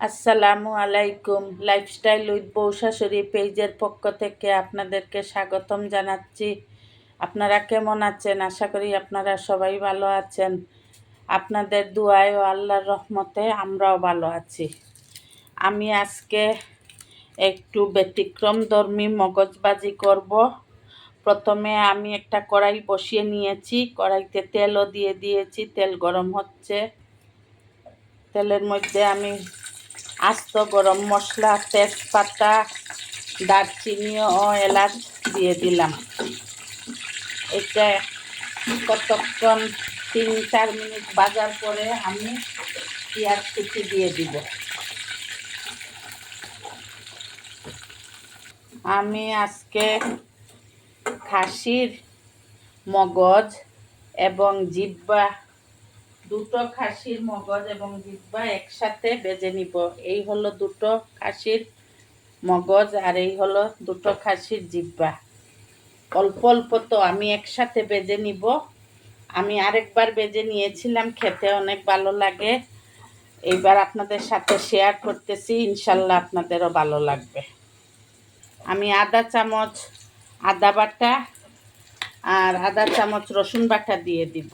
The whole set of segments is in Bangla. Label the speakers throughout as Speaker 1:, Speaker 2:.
Speaker 1: আসসালামু আলাইকুম। লাইফস্টাইল উইথ বউ শাশুড়ি পেজের পক্ষ থেকে আপনাদেরকে স্বাগতম জানাচ্ছি। আপনারা কেমন আছেন? আশা করি আপনারা সবাই ভালো আছেন। আপনাদের দুয়ায় ও আল্লাহর রহমতে আমরাও ভালো আছি। আমি আজকে একটু ব্যতিক্রম ধর্মী মগজবাজি করব। প্রথমে আমি একটা কড়াই বসিয়ে নিয়েছি। কড়াইতে তেলও দিয়ে দিয়েছি। তেল গরম হচ্ছে। তেলের মধ্যে আমি আস্ত গরম মশলা, তেজপাতা, দারচিনি ও এলাচ দিয়ে দিলাম। এটা কতক্ষণ, তিন, চার মিনিট বাজার পরে আমি পেঁয়াজ কুচি দিয়ে দিব। আমি আজকে খাসির মগজ এবং জিব্বা দুটো খাসির মগজ এবং জিব্বা একসাথে বেজে নিব। এই হলো দুটো খাসির মগজ আর এই হলো দুটো খাসির জিব্বা অল্প অল্প তো আমি একসাথে বেজে নিব। আমি আরেকবার বেজে নিয়েছিলাম, খেতে অনেক ভালো লাগে। এইবার আপনাদের সাথে শেয়ার করতেছি, ইনশাল্লাহ আপনাদেরও ভালো লাগবে। আমি আদা চামচ, আদা বাটা আর আদা চামচ রসুন বাটা দিয়ে দিব।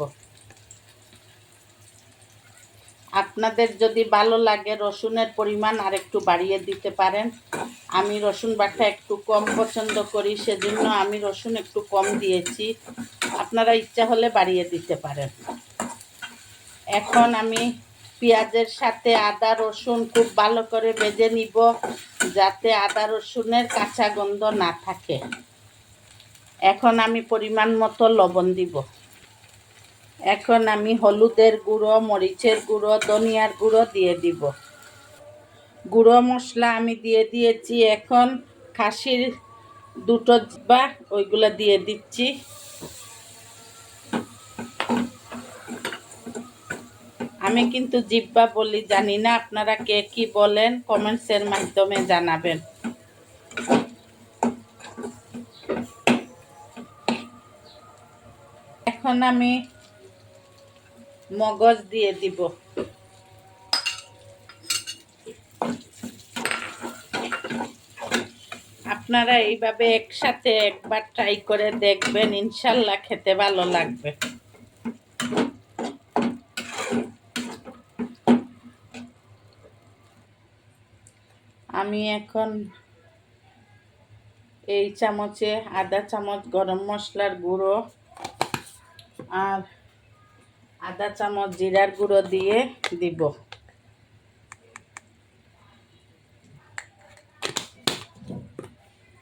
Speaker 1: আপনাদের যদি ভালো লাগে রসুনের পরিমাণ আর একটু বাড়িয়ে দিতে পারেন। আমি রসুন বাটা একটু কম পছন্দ করি, সেজন্য আমি রসুন একটু কম দিয়েছি। আপনারা ইচ্ছা হলে বাড়িয়ে দিতে পারেন। এখন আমি পেঁয়াজের সাথে আদা, রসুন খুব ভালো করে বেজে নিব, যাতে আদা, রসুনের কাঁচা গন্ধ না থাকে। এখন আমি পরিমাণ মতো লবণ দিব। এখন আমি হলুদের গুঁড়ো, মরিচের গুঁড়ো, ধনিয়ার গুঁড়ো দিয়ে দিব। গুঁড়ো মশলা আমি দিয়ে দিয়েছি, এখন খাসির দুটো বা ওইগুলো দিয়ে দিচ্ছি। আমি কিন্তু জিব্বা বলি, জানি না আপনারা কে কি বলেন, কমেন্টসের মাধ্যমে জানাবেন। এখন আমি মগজ দিয়ে দিব। আপনারা এইভাবে একসাথে একবার ট্রাই করে দেখবেন, ইনশাল্লাহ খেতে ভালো লাগবে। আমি এখন এই চামচে আধা চামচ, গরম মশলার গুঁড়ো আর আধা চামচ জিরার গুঁড়ো দিয়ে দিব।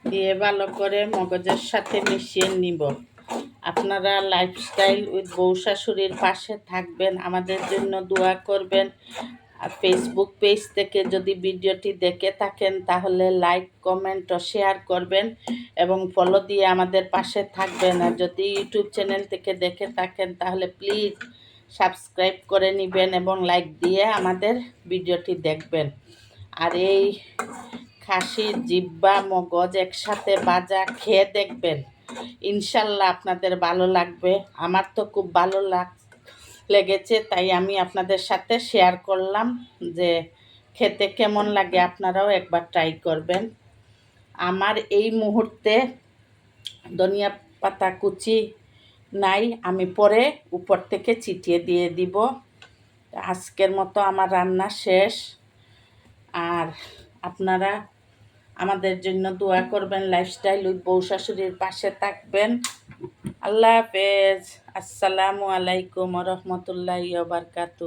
Speaker 1: দিয়ে ভালো করে মগজের সাথে মিশিয়ে নিব। আপনারা লাইফস্টাইল উইথ বউ শাশুড়ির পাশে থাকবেন, আমাদের জন্য দোয়া করবেন। আর ফেসবুক পেজ থেকে যদি ভিডিওটি দেখে থাকেন, তাহলে লাইক কমেন্ট ও শেয়ার করবেন এবং ফলো দিয়ে আমাদের পাশে থাকবেন। আর যদি ইউটিউব চ্যানেল থেকে দেখে থাকেন, তাহলে প্লিজ সাবস্ক্রাইব করে নেবেন এবং লাইক দিয়ে আমাদের ভিডিওটি দেখবেন। আর এই খাসির জিব্বা, মগজ একসাথে বাজা খেয়ে দেখবেন। ইনশাল্লাহ আপনাদের ভালো লাগবে। আমার তো খুব ভালো লাগ লেগেছে, তাই আমি আপনাদের সাথে শেয়ার করলাম যে খেতে কেমন লাগে আপনারাও একবার ট্রাই করবেন। আমার এই মুহূর্তে ধনিয়া পাতা কুচি নাই, আমি পরে উপর থেকে চিটিয়ে দিয়ে দিব। আজকের মতো আমার রান্না শেষ। আর আপনারা আমাদের জন্য দোয়া করবেন লাইফস্টাইল উইথ বউ শাশুড়ির পাশে থাকবেন। আল্লাহ হাফেজ। আসসালামু আলাইকুম রহমতুল্লাহ বারকাতু